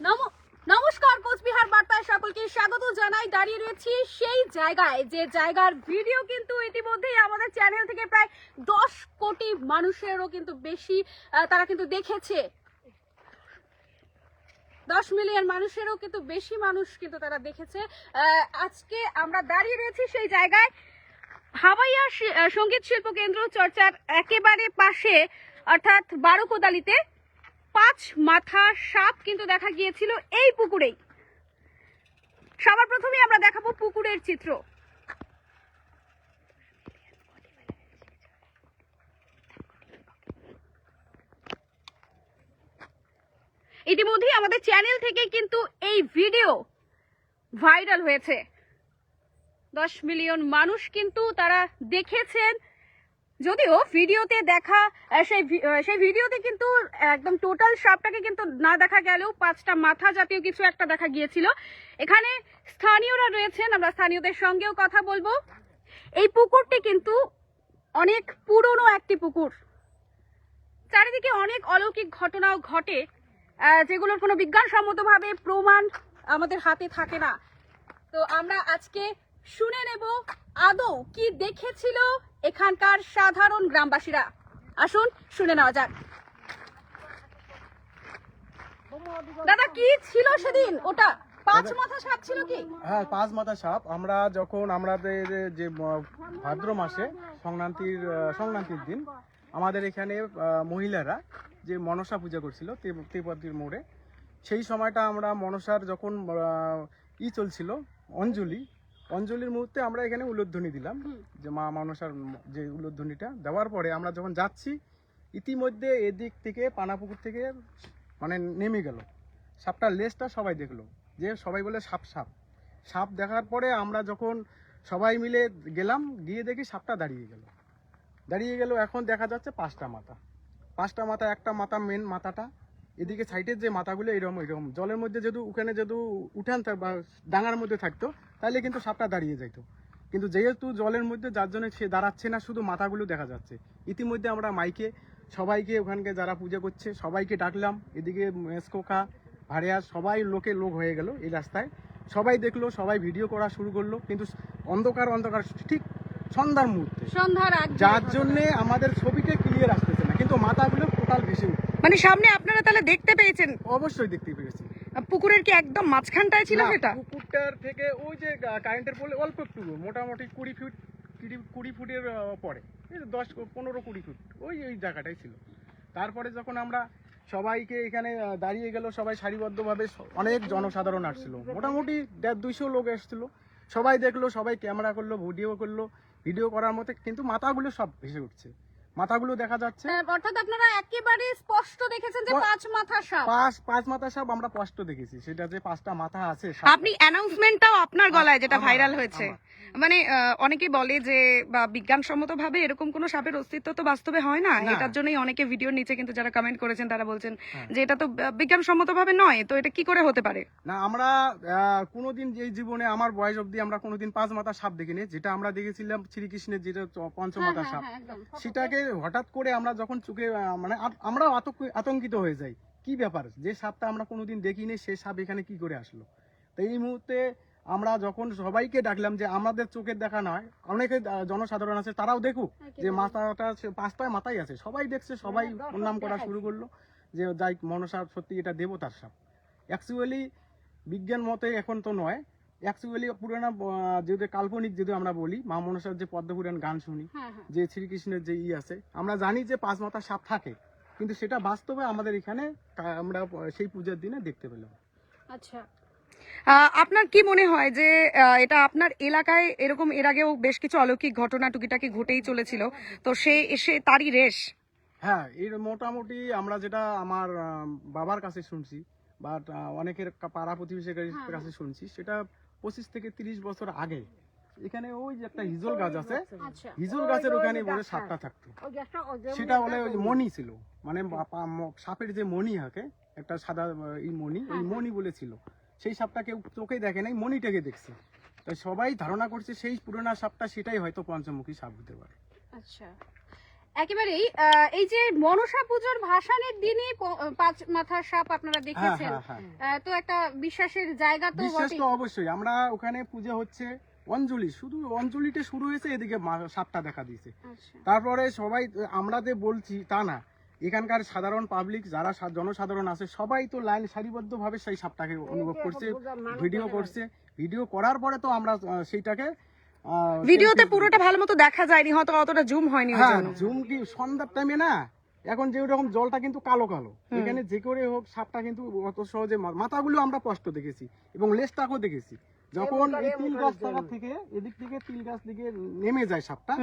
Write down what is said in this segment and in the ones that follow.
নম- নমস্কার, কোচবিহার বার্তায় সকলকে স্বাগত জানাই। দাঁড়িয়ে রয়েছি সেই জায়গায়, যে জায়গার ভিডিও কিন্তু ইতিমধ্যেই আমাদের চ্যানেল থেকে প্রায় দশ কোটি মানুষেরও কিন্তু বেশি তারা কিন্তু দেখেছে। দশ মিলিয়ন মানুষেরও কিন্তু বেশি মানুষ কিন্তু তারা দেখেছে। আজকে আমরা দাঁড়িয়ে রয়েছি সেই জায়গায়। হাওয়াইয়া সংগীত শিল্প কেন্দ্র চর্চার একেবারে পাশে, অর্থাৎ বারোকোদালিতে। পাঁচ মাথা সাপ কিন্তু দেখা গিয়েছিল এই পুকুরেই। সবার প্রথমে আমরা দেখাবো পুকুরের চিত্র। ইতিমধ্যেই আমাদের চ্যানেল থেকে কিন্তু এই ভিডিও ভাইরাল হয়েছে। দশ মিলিয়ন মানুষ কিন্তু তারা দেখেছেন যদিও ভিডিওতে দেখা সেই সেই ভিডিওতে কিন্তু একদম টোটাল সাপটাকে কিন্তু না দেখা গেলেও পাঁচটা মাথা জাতীয় কিছু একটা দেখা গিয়েছিল। এখানে স্থানীয়রা রয়েছেন, আমরা স্থানীয়দের সঙ্গেও কথা বলব। এই পুকুরটি কিন্তু অনেক পুরনো একটি পুকুর। চারিদিকে অনেক অলৌকিক ঘটনাও ঘটে যেগুলোর কোনো বিজ্ঞানসম্মতভাবে প্রমাণ আমাদের হাতে থাকে না। তো আমরা আজকে শুনে নেব আদৌ কি দেখেছিল এখানকার সাধারণ গ্রামবাসীরা। আসুন শুনে নেওয়া যাক। দাদা কি ছিল সেদিন? ওটা পাঁচ মাথা সাপ ছিল কি? হ্যাঁ পাঁচ মাথা সাপ। আমরা যখন আমাদের যে ভাদ্র মাসে সংক্রান্তির সংক্রান্তির দিন আমাদের এখানে মহিলারা যে মনসা পূজা করছিল তে- তেপতির মোড়ে সেই সময়টা আমরা মনসার যখন ই চলছিল অঞ্জলি অঞ্জলির মুহূর্তে আমরা এখানে উলোধ্বনি দিলাম। যে মা মনসার যে উলোধ্বনিটা দেওয়ার পরে আমরা যখন যাচ্ছি ইতিমধ্যে এদিক থেকে পানাপুকুর থেকে মানে নেমে গেল। সাপটার লেজটা সবাই দেখল। যে সবাই বলে সাপ সাপ। সাপ দেখার পরে আমরা যখন সবাই মিলে গেলাম গিয়ে দেখি সাপটা দাঁড়িয়ে গেল। দাঁড়িয়ে গেল এখন দেখা যাচ্ছে পাঁচটা মাথা। পাঁচটা মাথা একটা মাথা মেন মাথাটা। এদিকে সাইডের যে মাথাগুলো এরকম এরকম জলের মধ্যে যদি ওখানে যেহেতু উঠান থাক- বা ডাঙার মধ্যে থাকতো তাহলে কিন্তু সাপটা দাঁড়িয়ে যাইতো। কিন্তু যেহেতু জলের মধ্যে যার জন্য সে দাঁড়াচ্ছে না শুধু মাথাগুলো দেখা যাচ্ছে। ইতিমধ্যে আমরা মাইকে সবাইকে ওখানকে যারা পূজা করছে সবাইকে ডাকলাম। এদিকে মেসকোকা ভাড়িয়া সবাই লোকে লোক হয়ে গেল এই রাস্তায়। সবাই দেখল সবাই ভিডিও করা শুরু করল কিন্তু অন্ধকার অন্ধকার ঠিক সন্ধ্যার মুহূর্তে। সন্ধ্যার যার জন্যে আমাদের ছবিটা ক্লিয়ার আসতেছে না কিন্তু মাথাগুলো টোটাল ভেসে মানে সামনে আপনারা তাহলে দেখতে পেয়েছেন। অবশ্যই দেখতে পেরেছি। পুকুরের কি একদম মাঝখানটায় ছিল সেটা? পুকুরটার থেকে ওই যে কারেন্টের পোলে অল্প একটু মোটামুটি কুড়ি ফুট কুড়ি- ফুটের পরে। দশ পনেরো কুড়ি ফুট ওই ওই জায়গাটাই ছিল। তারপরে যখন আমরা সবাইকে এখানে দাঁড়িয়ে গেল সবাই সারিবদ্ধভাবে অনেক জনসাধারণ আসছিল। মোটামুটি দেড় দুইশো লোক এসেছিল। সবাই দেখল সবাই ক্যামেরা করল ভিডিও করল ভিডিও করার মতো কিন্তু মাথাগুলো সব ভেসে উঠছে। মাথাগুলো দেখা যাচ্ছে। অর্থাৎ আপনারা একেবারে স্পষ্ট দেখেছেন যে পাঁচ মাথা সাপ। পাঁচ পাঁচ মাথা সাপ আমরা স্পষ্ট দেখেছি। সেটা যে পাঁচটা মাথা আছে আপনি অ্যানাউন্সমেন্টটাও আপনার গলায় যেটা ভাইরাল হয়েছে। মানে অনেকে বলে যে বা বিজ্ঞানসম্মত ভাবে এরকম কোনো সাপের অস্তিত্ব তো বাস্তবে হয় না। এটার জন্যই অনেকে ভিডিওর নিচে কিন্তু যারা কমেন্ট করেছেন তারা বলছেন হ্যাঁ। যে এটা তো বিজ্ঞানসম্মত ভাবে নয়। তো এটা কি করে হতে পারে? না আমরা কোনোদিন এই জীবনে আমার বয়স অবধি আমরা কোনোদিন পাঁচ মাথা সাপ দেখিনি। যেটা আমরা দেখেছিলাম শ্রীকৃষ্ণের যেটা পঞ্চমাথা হ্যাঁ, সাপ। হ্যাঁ, সেটাকে হঠাৎ করে আমরা যখন চোখে মানে আমরাও আতঙ্কিত হয়ে যাই। কি ব্যাপার? যে সাপটা আমরা কোনোদিন দেখিনি সে সাপ এখানে কি করে আসলো? তো এই মুহূর্তে আমরা যখন সবাইকে ডাকলাম যে আমাদের চোখের দেখা নয় অনেকে জনসাধারণ আছে তারাও দেখুক যে মাথাটা পাঁচটায় মাথায় আছে। সবাই দেখছে সবাই প্রণাম করা শুরু করল যে যাই মনসা সত্যি এটা দেবতার সাপ। অ্যাকচুয়ালি বিজ্ঞান মতে এখন তো নয় অ্যাকচুয়ালি পুরানা যদি কাল্পনিক যদি আমরা বলি মা মনসার যে পদ্মপুরাণ গান শুনি হ্যাঁ, হ্যাঁ। যে শ্রীকৃষ্ণের যে ই আছে আমরা জানি যে পাঁচ মাথা সাপ থাকে কিন্তু সেটা বাস্তবে আমাদের এখানে আমরা সেই পূজার দিনে দেখতে পেলাম। আচ্ছা। আপনার কি মনে হয় যে এটা আপনার এলাকায় এরকম এর আগেও বেশ কিছু অলৌকিক ঘটনা টুকিটাকি ঘটেই চলেছিল তো সে এসে তারই রেশ? হ্যাঁ এর মোটামুটি আমরা যেটা আমার বাবার কাছে শুনছি বা অনেকের পাড়া প্রতিবেশীর কাছে- কাছে শুনছি সেটা পঁচিশ থেকে তিরিশ বছর আগে। এখানে ওই যে একটা হিজল গাছ আছে আচ্ছা। হিজল গাছের ওখানে বলে সাপটা থাকতো। সেটা বলে ওই মণি ছিল। মানে সাপের যে মণি থাকে একটা সাদা এই মণি ওই মণি বলেছিল সেই সাপটা কেউ চোখে দেখে নাই মণিটাকে দেখছে। তাই সবাই ধারণা করছে সেই পুরোনো সাপটা সেটাই হয়তো পঞ্চমুখী সাপ হতে পারে। আচ্ছা। একেবারেই আহ, এই যে মনসা পুজোর ভাসানের দিনই পাঁচ মাথার সাপ আপনারা হ্যাঁ দেখেছেন হ্যাঁ হ্যাঁ। তো একটা বিশ্বাসের জায়গা তো বিশ্বাস তো অবশ্যই। আমরা ওখানে পূজা হচ্ছে অঞ্জলি। শুধু অঞ্জলিটা শুরু হয়েছে এদিকে মা- সাপটা দেখা দিয়েছে। আচ্ছা। তারপরে সবাই আমরা যে বলছি তা না এখানকার সাধারণ পাবলিক যারা জনসাধারণ আছে সবাই তো লাইন সারিবদ্ধভাবে সেই সাপটাকে অনুভব করছে ভিডিও করছে। ভিডিও করার পরে তো আমরা সেইটাকে ভিডিওতে পুরোটা ভালো মতো দেখা যায়নি হয়তো অতটা জুম হয়নি হ্যাঁ। জুম কি সন্ধ্যার টাইমে না? এখন যে রকম জলটা কিন্তু কালো কালো। এখানে যে করে হোক সাপটা কিন্তু অত সহজে মাথাগুলো আমরা স্পষ্ট দেখেছি এবং লেজটাকেও দেখেছি। যখন এই তিল গাছ থাকার থেকে এদিক থেকে তিল গাছ দিকে নেমে যায় সাপটা।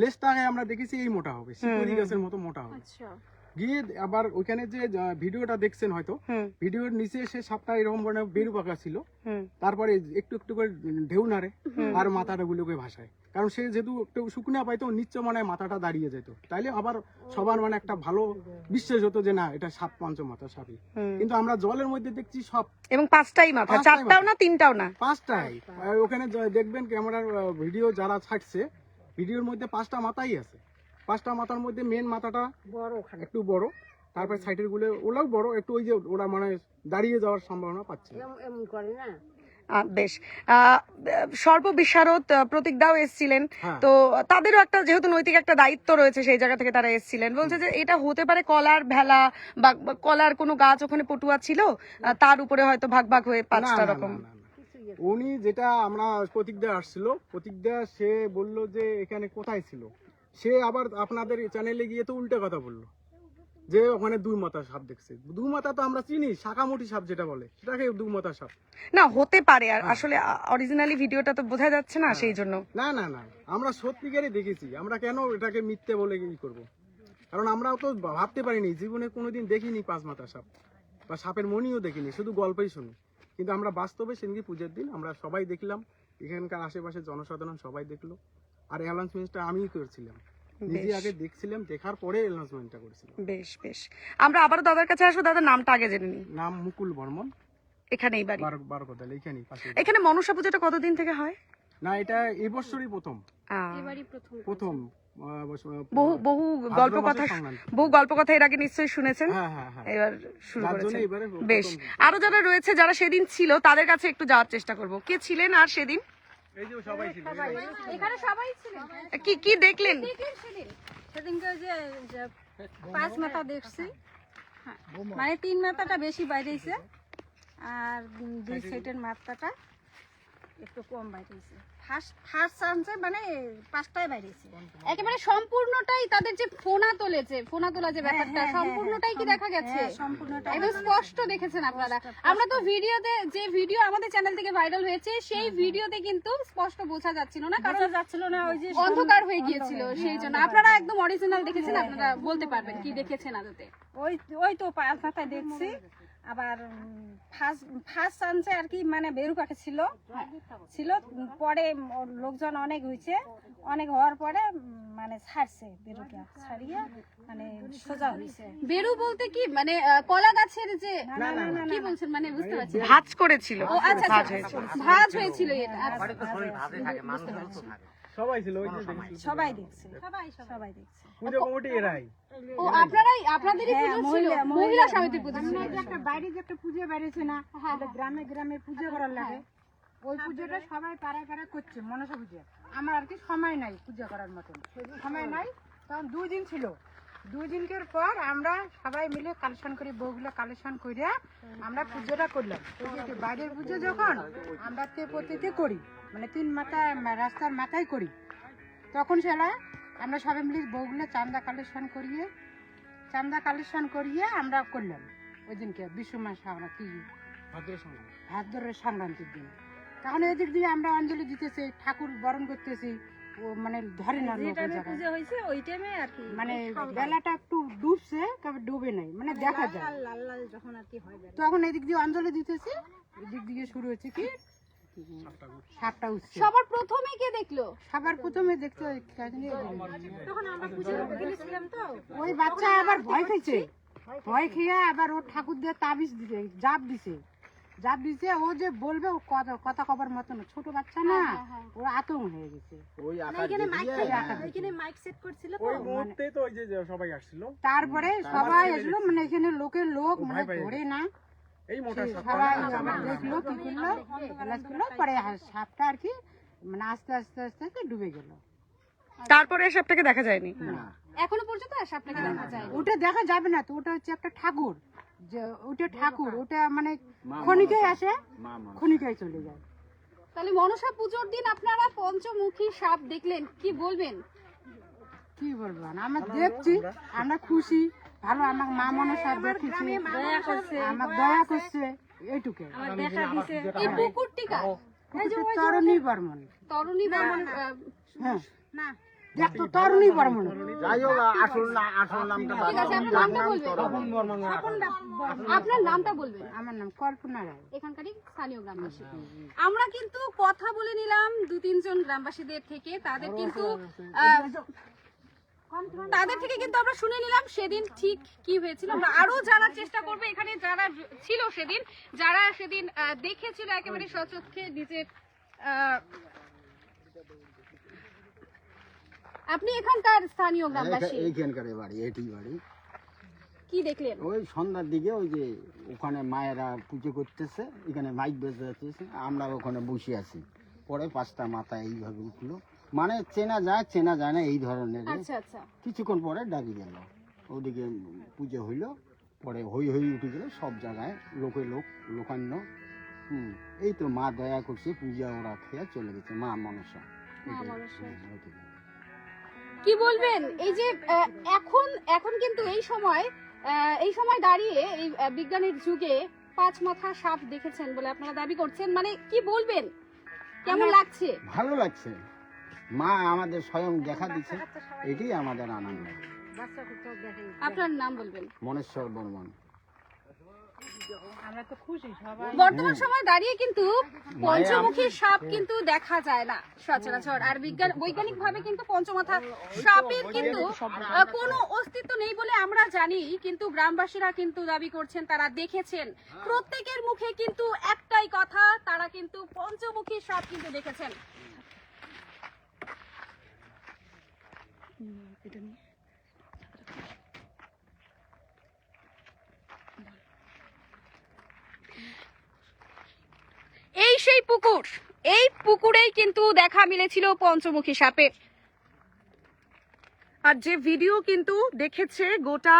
লেজটাকে আমরা দেখেছি এই মোটা হবে শিকড়ি গাছের মতো মোটা হবে। আচ্ছা। গিয়ে আবার ওইখানে যে ভিডিওটা দেখছেন হয়তো ভিডিওর নিচে সে সাপটা এরকম মানে বেরু পাকা ছিল। তারপরে একটু একটু করে ঢেউ নাড়ে আর মাথাটা গুলোকে ভাসায়। কারণ সে যেহেতু একটু শুকনা পাইতো নিশ্চ মানে মাথাটা দাঁড়িয়ে যেত। তাইলে আবার সবার মানে একটা ভালো বিশ্বাস হতো যে না এটা সাপ পঞ্চ মাথা সাপই কিন্তু আমরা জলের মধ্যে দেখছি সব এবং পাঁচটাই মাথা চারটাও না তিনটাও না? পাঁচটাই। ওখানে দেখবেন ক্যামেরার ভিডিও যারা ছাড়ছে ভিডিওর মধ্যে পাঁচটা মাথাই আছে। পাঁচটা মাথার মধ্যে মেন মাথাটা একটু বড় তারপরে সাইডেরগুলো ওরাও বড় একটু ওই যে ওরা মানে দাঁড়িয়ে যাওয়ার সম্ভাবনা পাচ্ছে। বেশ। আহ, সর্ব বিশারদ প্রতীক দাও এসছিলেন। হ্যাঁ। তো তাদেরও একটা যেহেতু নৈতিক একটা দায়িত্ব রয়েছে সেই জায়গা থেকে তারা এসছিলেন। বলছে যে এটা হতে পারে কলার ভেলা বা বা কলার কোনো গাছ ওখানে পটুয়া ছিল তার উপরে হয়তো ভাগ ভাগ হয়ে পাঁচটা রকম। উনি যেটা আমরা প্রতীক দেয়া আসছিল প্রতীক দেয়া সে বলল যে এখানে কোথায় ছিল? সে আবার আপনাদের চ্যানেলে গিয়ে তো উল্টে কথা বলল। যে ওখানে দুই মাথা সাপ দেখছে। দুই মাথা তো আমরা চিনি শাখামুঠি সাপ যেটা বলে সেটাকে দুই মাথা সাপ। না হতে পারে আর হ্যাঁ। আসলে অরিজিনালি ভিডিওটা তো বোঝা যাচ্ছে না সেই জন্য না না না আমরা সত্যিকারই দেখেছি আমরা কেন এটাকে মিথ্যে বলে ই করব? কারণ আমরাও তো ভাবতে পারিনি জীবনে কোনোদিন দেখিনি পাঁচ মাথা সাপ বা সাপের মনিও দেখিনি শুধু গল্পই শুনি। কিন্তু আমরা বাস্তবে সেদিনকে পুজোর দিন আমরা সবাই দেখলাম এখানকার আশেপাশে জনসাধারণ সবাই দেখল। আর অ্যানাউন্সমেন্টটা আমিই করছিলাম। নিজে আগে দেখছিলাম দেখার পরে অ্যানাউন্সমেন্টটা করেছিলাম। বেশ বেশ। আমরা আবারও দাদার কাছে আসব দাদার নামটা আগে জেনে নিই নাম মুকুল বর্মন। এখানেই বাড়ি। বারো বারো পাশে। এখানে মনসা পুজোটা কতদিন থেকে হয়? না এটা এবছরই প্রথম। এবারই প্রথম প্রথম বহু বহু গল্প কথা বহু গল্প কথা এর আগে নিশ্চয়ই শুনেছেন। হ্যাঁ হ্যাঁ হ্যাঁ। এবার শুরু করেছেন। বেশ। আরও যারা রয়েছে যারা সেদিন ছিল তাদের কাছে একটু যাওয়ার চেষ্টা করব। কে ছিলেন আর সেদিন? এই যে সবাই ছিল এখানে সবাই ছিলেন কি কি দেখলেন? দেখলেন সেদিনকে ওই যে যে পাঁচ মাথা দেখছি। মানে তিন মাথাটা বেশি বাইরেছে আর দুই সাইডের মাথাটা একটু কম বাইরেছে। মানে পাঁচটায় বাইরেছে একেবারে সম্পূর্ণটাই তাদের যে ফোনা তোলেছে ফোনা তোলা যে ব্যাপারটা হ্যাঁ, হ্যাঁ, সম্পূর্ণটাই কি দেখা গেছে? হ্যাঁ, একদম স্পষ্ট দেখেছেন আপনারা। আমরা তো ভিডিওতে যে ভিডিও আমাদের চ্যানেল থেকে ভাইরাল হয়েছে সেই ভিডিওতে কিন্তু স্পষ্ট বোঝা যাচ্ছিল না কারণ যাচ্ছিল না ওই যে অন্ধকার হয়ে গিয়েছিল সেই জন্য। আপনারা একদম অরিজিনাল দেখেছেন আপনারা বলতে পারবেন কি দেখেছেন আদতে। ওই ওই তো পাঁচ দেখছি। আবার ফার্স্ট ফার্স্ট চান্সে আর কি মানে বেরু ছিল। ছিল পরে লোকজন অনেক হয়েছে। অনেক হওয়ার পরে মানে ছাড়ছে বেরুটা ছাড়িয়ে মানে সোজা হয়েছে। বেরু বলতে কি মানে কলা গাছের যে না না না কি বলছেন? মানে বুঝতে পারছি। ভাজ করেছিল। ও আচ্ছা ভাজ আচ্ছা হয়েছিল। ভাজ হয়েছিল এটা। সবাই ছিল ওই যে সবাই। দেখছে সবাই সবাই দেখছে। পুজো কমিটি এরাই। ও আপনারাই আপনাদেরই হ্যাঁ, পুজো ছিল। মহিলা- সমিতির পুজো ছিল। একটা বাইরে যে একটা পুজো না এটা গ্রামে গ্রামে পুজো করার লাগে। ওই পুজোটা সবাই পাড়ায় পাড়ায় করছে মনসা পুজো। আমার আর কি সময় নাই পুজো করার মতন। সময় নাই তখন দুই দিন ছিল। দুই দিনকের পর আমরা সবাই মিলে কালেকশন করি বউগুলো কালেকশন করে আমরা পুজোটা করলাম। বাইরের পুজো যখন আমরা তেপতিতে করি। মানে তিন মাথা রাস্তার মাথায় করি। তখন সেটা আমরা সবাই মিলে বউগুলো চান্দা কালেকশন করিয়ে চান্দা কালেকশন করিয়ে আমরা করলাম। ওই দিনকে বিশ্ব মাস আমরা কি ভাদ্রের সংক্রান্তির দিন। তখন এদিক দিয়ে আমরা অঞ্জলি দিতেছি ঠাকুর বরণ করতেছি মানে ধরে না মানে বেলাটা একটু ডুবছে তবে ডুবে নাই মানে দেখা যায়। লাল লাল যখন আর কি হয় বেলা। তখন এদিক দিয়ে অঞ্জলি দিতেছি এদিক দিয়ে শুরু হচ্ছে কি? সাপটা উঠছে। সবার প্রথমে কে দেখল? সবার প্রথমে দেখতে ওই তখন আমরা পুজো গেছিলাম তো। ওই বাচ্চা আবার ভয় খেয়েছে ভয় খেয়ে আবার ওর ঠাকুর দিয়ে তাবিজ দিছে জাপ দিছে। যা দিছে ও যে বলবে ও কথা কথা কবার মতন ছোট বাচ্চা না ও আতঙ্ক হয়ে গেছে। ওই এখানে মাইক দিয়ে, থাকে, হ্যাঁ, এখানে মাইক সেট করছিল ওই মুহূর্তে তো ওই যে যে সবাই আসছিল। তারপরে সবাই আসলো মানে এখানে লোকের লোক ও মানে ধরে না। এই মোটা সেই সাপটা। সবাই না, আবার না, দেখল কি করল? গ্লাস করল পরে সাপটা আর কি মানে আস্তে আস্তে আস্তে আস্তে ডুবে গেল। তারপরে সাপটাকে দেখা যায়নি? এখনও পর্যন্ত সাপটাকে দেখা যায় ওটা দেখা যাবে না তো ওটা হচ্ছে একটা ঠাকুর। যে ওটা ঠাকুর ওটা মানে খনিকে আসে খনিকায় চলে যায়। তাহলে মনসা পুজোর দিন আপনারা পঞ্চমুখী সাপ দেখলেন কি বলবেন? কি বলবেন আমরা দেখছি আমরা খুশি। ভালো আমার মা মনসা দেখেছে। আমার দয়া করছে এইটুকু। এই পুকুরটিকা তরুণী বর্মন তরুণী বর্মন আহ, হ্যাঁ। দেখ তরুণী বর্মন যাই হোক আসল না আসল নামটা ঠিক আছে আপনার নামটা বলবেন। আপনার নামটা বলবেন। আমার নাম কল্পনা রায়। এখানকারই স্থানীয় গ্রামবাসী। আমরা কিন্তু কথা বলে নিলাম দু তিনজন গ্রামবাসীদের থেকে। তাদের কিন্তু তাদের থেকে কিন্তু আমরা শুনে নিলাম সেদিন ঠিক কি হয়েছিল। আমরা আরও জানার চেষ্টা করব। এখানে যারা ছিল সেদিন যারা সেদিন দেখেছিল একেবারে সচক্ষে নিজের আপনি এখানকার স্থানীয় গ্রামবাসী। এইখানকার বাড়ি এটি বাড়ি। কি দেখলেন? ওই সন্ধ্যার দিকে ওই যে ওখানে মায়েরা পুজো করতেছে এখানে মাইক বেজে যাচ্ছে আমরা ওখানে বসে আছি। পরে পাঁচটা মাথা এইভাবে উঠল। মানে চেনা যায় চেনা যায় না এই ধরনের আচ্ছা আচ্ছা। কিছুক্ষণ পরে ডাকি গেল। ওদিকে পুজো হইল পরে হই হই উঠে গেল সব জায়গায় লোকে লোক লোকান্য। হুম এই তো মা দয়া করছে পূজা ওরা খেয়ে চলে গেছে মা মনসা। কি বলবেন? এই যে এখন এখন কিন্তু এই সময় এই সময় দাঁড়িয়ে এই বিজ্ঞানের যুগে পাঁচ মাথা সাপ দেখেছেন বলে আপনারা দাবি করছেন। মানে কি বলবেন? কেমন লাগছে? ভালো লাগছে। মা আমাদের স্বয়ং দেখা দিচ্ছে। এটাই আমাদের আনন্দ। আপনার নাম বলবেন? মনেশ্বর বর্মন। আমরা তো বর্তমান সময় দাঁড়িয়ে কিন্তু পঞ্চমুখী সাপ কিন্তু দেখা যায় না সচরাচর। আর বিজ্ঞান বৈজ্ঞানিক ভাবে কিন্তু পঞ্চমাথা সাপের কিন্তু কোনো অস্তিত্ব নেই বলে আমরা জানি কিন্তু গ্রামবাসীরা কিন্তু দাবি করছেন তারা দেখেছেন। প্রত্যেকের মুখে কিন্তু একটাই কথা তারা কিন্তু পঞ্চমুখী সাপ কিন্তু দেখেছেন। এই সেই পুকুর, এই পুকুরেই কিন্তু দেখা মিলেছিল পঞ্চমুখী সাপের আর যে ভিডিও কিন্তু দেখেছে গোটা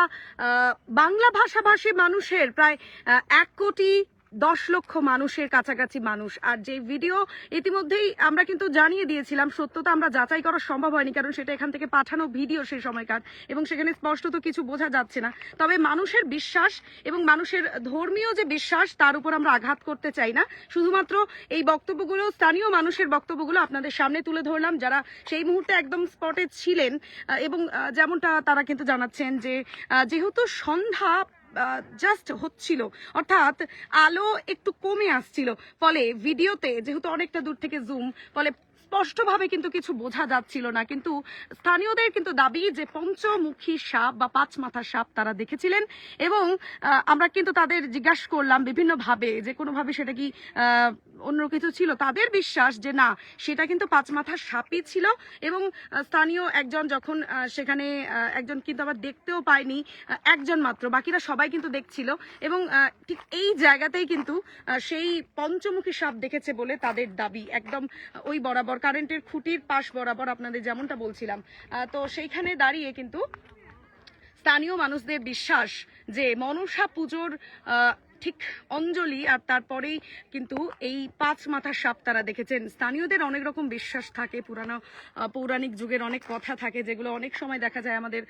বাংলা ভাষাভাষী মানুষের প্রায় এক কোটি দশ লক্ষ মানুষের কাছাকাছি মানুষ। আর যে ভিডিও ইতিমধ্যেই আমরা কিন্তু জানিয়ে দিয়েছিলাম, সত্যতা আমরা যাচাই করা সম্ভব হয়নি, কারণ সেটা এখান থেকে পাঠানো ভিডিও সেই সময়কার এবং সেখানে স্পষ্টত কিছু বোঝা যাচ্ছে না। তবে মানুষের বিশ্বাস এবং মানুষের ধর্মীয় যে বিশ্বাস, তার উপর আমরা আঘাত করতে চাই না। শুধুমাত্র এই বক্তব্যগুলো, স্থানীয় মানুষের বক্তব্যগুলো আপনাদের সামনে তুলে ধরলাম, যারা সেই মুহূর্তে একদম স্পটে ছিলেন। এবং যেমনটা তারা কিন্তু জানাচ্ছেন যে যেহেতু সন্ধ্যা জাস্ট হচ্ছিল। অর্থাৎ আলো একটু কমে আসছিল। ফলে ভিডিওতে যেহেতু অনেকটা দূর থেকে জুম ফলে স্পষ্টভাবে কিন্তু কিছু বোঝা যাচ্ছিল না। কিন্তু স্থানীয়দের কিন্তু দাবি যে পঞ্চমুখী সাপ বা পাঁচ মাথার সাপ তারা দেখেছিলেন এবং আমরা কিন্তু তাদের জিজ্ঞাসা করলাম বিভিন্নভাবে যে কোনোভাবে সেটা কি অন্য কিছু ছিল। তাদের বিশ্বাস যে না, সেটা কিন্তু পাঁচ মাথার সাপই ছিল এবং স্থানীয় একজন যখন সেখানে একজন কিন্তু আবার দেখতেও পায়নি একজন মাত্র, বাকিরা সবাই কিন্তু দেখছিল এবং ঠিক এই জায়গাতেই কিন্তু সেই পঞ্চমুখী সাপ দেখেছে বলে তাদের দাবি। একদম ওই বরাবর, কারেন্টের খুঁটির পাশ বরাবর আপনাদের যেমনটা বলছিলাম। তো সেইখানে দাঁড়িয়ে কিন্তু স্থানীয় মানুষদের বিশ্বাস যে মনসা পুজোর ঠিক অঞ্জলি আর তারপরেই কিন্তু এই পাঁচ মাথার সাপ তারা দেখেছেন। স্থানীয়দের অনেক রকম বিশ্বাস থাকে পুরানো পৌরাণিক যুগের অনেক কথা থাকে যেগুলো অনেক সময় দেখা যায় আমাদের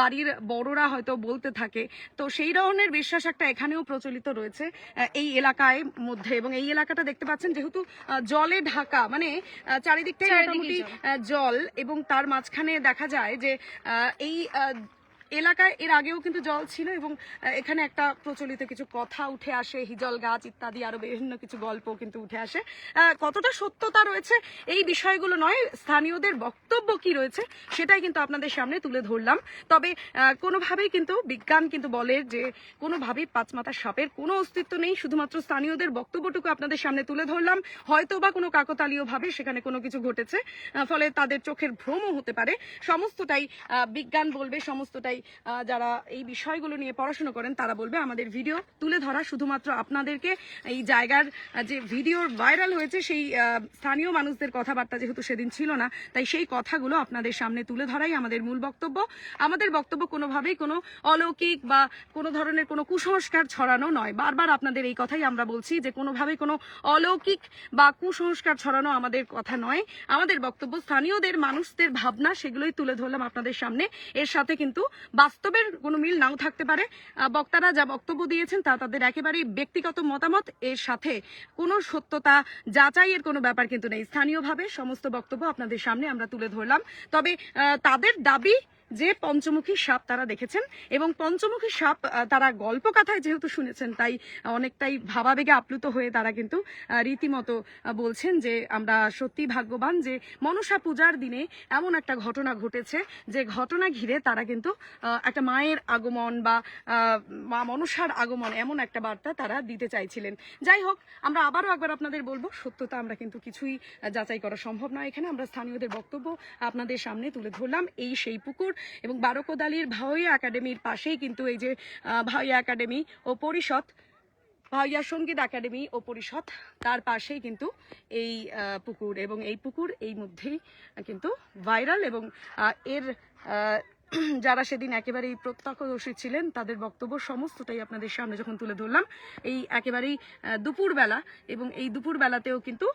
বাড়ির বড়রা হয়তো বলতে থাকে। তো সেই ধরনের বিশ্বাস একটা এখানেও প্রচলিত রয়েছে এই এলাকায় মধ্যে। এবং এই এলাকাটা দেখতে পাচ্ছেন যেহেতু জলে ঢাকা মানে চারিদিকটাই মোটামুটি জল। এবং তার মাঝখানে দেখা যায় যে আহ, এই আহ, এলাকায় এর আগেও কিন্তু জল ছিল এবং এখানে একটা প্রচলিত কিছু কথা উঠে আসে, হিজল গাছ ইত্যাদি, আরও বিভিন্ন কিছু গল্প কিন্তু উঠে আসে। কতটা সত্যতা রয়েছে এই বিষয়গুলো নয়, স্থানীয়দের বক্তব্য কি রয়েছে সেটাই কিন্তু আপনাদের সামনে তুলে ধরলাম। তবে কোনোভাবেই কিন্তু বিজ্ঞান কিন্তু বলে যে কোনোভাবেই পাঁচমাথা সাপের কোনো অস্তিত্ব নেই। শুধুমাত্র স্থানীয়দের বক্তব্যটুকু আপনাদের সামনে তুলে ধরলাম। হয়তো বা কোনো কাকতালীয় ভাবে সেখানে কোনো কিছু ঘটেছে ফলে তাদের চোখের ভ্রমও হতে পারে। সমস্তটাই বিজ্ঞান বলবে, সমস্তটাই যারা এই বিষয়গুলো নিয়ে পড়াশোনা করেন, তারা বলবে, আমাদের ভিডিও তুলে ধরা শুধুমাত্র আপনাদেরকে এই জায়গার যে ভিডিওর ভাইরাল হয়েছে, সেই স্থানীয় মানুষদের কথাবার্তা যেহেতু সেদিন ছিল না, তাই সেই কথাগুলো আপনাদের সামনে তুলে ধরাই আমাদের মূল বক্তব্য। আমাদের বক্তব্য কোনোভাবেই কোনো অলৌকিক বা কোনো ধরনের কোনো কুসংস্কার ছড়ানো নয়। বারবার আপনাদের এই কথাই আমরা বলছি যে, কোনোভাবেই কোনো অলৌকিক বা কুসংস্কার ছড়ানো আমাদের কথা নয়। আমাদের বক্তব্য স্থানীয়দের মানুষদের ভাবনা, সেগুলোই তুলে ধরলাম আপনাদের সামনে। এর সাথে কিন্তু বাস্তবের কোনো মিল নাও থাকতে পারে। বক্তারা যা বক্তব্য দিয়েছেন তা তাদের একেবারেই ব্যক্তিগত মতামত। এর সাথে কোনো সত্যতা যাচাইয়ের কোনো ব্যাপার কিন্তু নেই। স্থানীয়ভাবে সমস্ত বক্তব্য আপনাদের সামনে আমরা তুলে ধরলাম। তবে তাদের দাবি যে পঞ্চমুখী সাপ তারা দেখেছেন এবং পঞ্চমুখী সাপ তারা গল্প কথায় যেহেতু শুনেছেন, তাই অনেকটাই ভাবাবেগে আপ্লুত হয়ে তারা কিন্তু রীতিমতো বলছেন যে আমরা সত্যি ভাগ্যবান যে মনসা পূজার দিনে এমন একটা ঘটনা ঘটেছে, যে ঘটনা ঘিরে তারা কিন্তু একটা মায়ের আগমন বা মা মনসার আগমন এমন একটা বার্তা তারা দিতে চাইছিলেন। যাই হোক, আমরা আবারও একবার আপনাদের বলব, সত্যতা আমরা কিন্তু কিছুই যাচাই করা সম্ভব নয়। এখানে আমরা স্থানীয়দের বক্তব্য আপনাদের সামনে তুলে ধরলাম। এই সেই পুকুর এবং বারোকোদালির ভাওয়া একাডেমির পাশেই কিন্তু এই যে আহ, ভাওয়া একাডেমি ও পরিষদ ভাইয়া সংগীত একাডেমি ও পরিষদ তার পাশেই কিন্তু এই পুকুর এবং এই পুকুর এই মধ্যেই কিন্তু ভাইরাল এবং এর যারা সেদিন একেবারেই প্রত্যক্ষদর্শী ছিলেন তাদের বক্তব্য সমস্তটাই আপনাদের সামনে যখন তুলে ধরলাম এই একেবারেই দুপুরবেলা এবং এই দুপুরবেলাতেও কিন্তু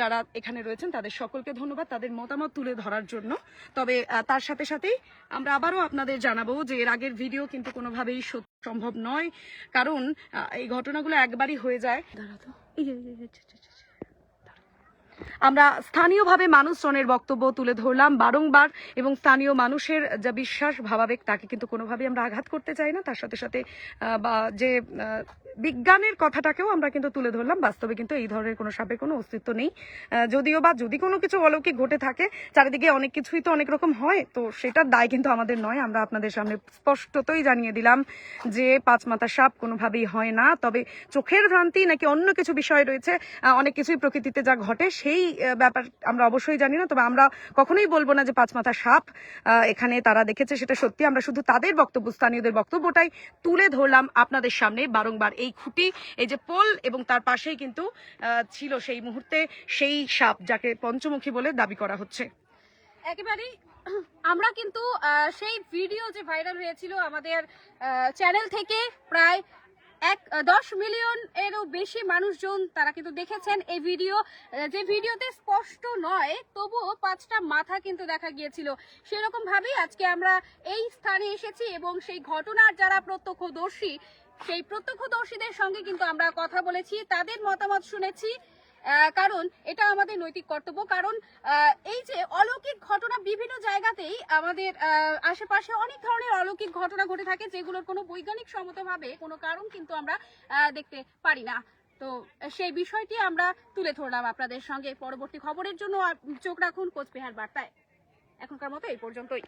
যারা এখানে রয়েছেন, তাদের সকলকে ধন্যবাদ, তাদের মতামত তুলে ধরার জন্য। তবে তার সাথে সাথেই আমরা আবারও আপনাদের জানাব যে এর আগের ভিডিও কিন্তু কোনোভাবেই সম্ভব নয়। কারণ এই ঘটনাগুলো একবারই হয়ে যায়। দাঁড়াও আমরা স্থানীয়ভাবে মানুষজনের বক্তব্য তুলে ধরলাম বারংবার এবং স্থানীয় মানুষের যা বিশ্বাস, ভাবাবেগ তাকে কিন্তু কোনোভাবেই আমরা আঘাত করতে চাই না। তার সাথে সাথে বা যে বিজ্ঞানের কথাটাকেও আমরা কিন্তু তুলে ধরলাম। বাস্তবে কিন্তু এই ধরনের কোনো সাপের কোনো অস্তিত্ব নেই। যদিও বা যদি কোনো কিছু অলৌকিক ঘটে থাকে, চারিদিকে অনেক কিছুই তো অনেক রকম হয়, তো সেটার দায় কিন্তু আমাদের নয়। আমরা আপনাদের সামনে স্পষ্টতই জানিয়ে দিলাম যে পাঁচ মাথা সাপ কোনোভাবেই হয় না। তবে চোখের ভ্রান্তি নাকি অন্য কিছু বিষয় রয়েছে অনেক কিছুই প্রকৃতিতে যা ঘটে সেই আহ, ব্যাপার আমরা অবশ্যই জানি না তবে আমরা কখনোই বলব না যে পাঁচ মাথা সাপ এখানে তারা দেখেছে সেটা সত্যি। আমরা শুধু তাদের বক্তব্য স্থানীয়দের বক্তব্যটাই তুলে ধরলাম আপনাদের সামনে বারংবার। এই খুঁটি এই যে পোল এবং তার পাশেই কিন্তু ছিল সেই মুহূর্তে সেই সাপ যাকে পঞ্চমুখী বলে দাবি করা হচ্ছে। একেবারেই আমরা কিন্তু সেই ভিডিও যে ভাইরাল হয়েছিল আমাদের চ্যানেল থেকে প্রায় এক দশ মিলিয়ন এরও বেশি মানুষজন তারা কিন্তু দেখেছেন এই ভিডিও। যে ভিডিওতে স্পষ্ট নয়, তবুও পাঁচটা মাথা কিন্তু দেখা গিয়েছিল। সেরকম ভাবেই আজকে আমরা এই স্থানে এসেছি এবং সেই ঘটনার যারা প্রত্যক্ষদর্শী, সেই প্রত্যক্ষদর্শীদের সঙ্গে কিন্তু আমরা কথা বলেছি, তাদের মতামত শুনেছি। কারণ এটা আমাদের নৈতিক কর্তব্য। কারণ এই যে অলৌকিক ঘটনা বিভিন্ন জায়গাতেই আমাদের আশেপাশে অনেক ধরনের অলৌকিক ঘটনা ঘটে থাকে, যেগুলোর কোনো বৈজ্ঞানিক সম্মতভাবে কোনো কারণ কিন্তু আমরা দেখতে পারি না। তো সেই বিষয়টি আমরা তুলে ধরলাম আপনাদের সঙ্গে। পরবর্তী খবরের জন্য চোখ রাখুন কোচবিহার বার্তায়। এখনকার মতো এই পর্যন্তই।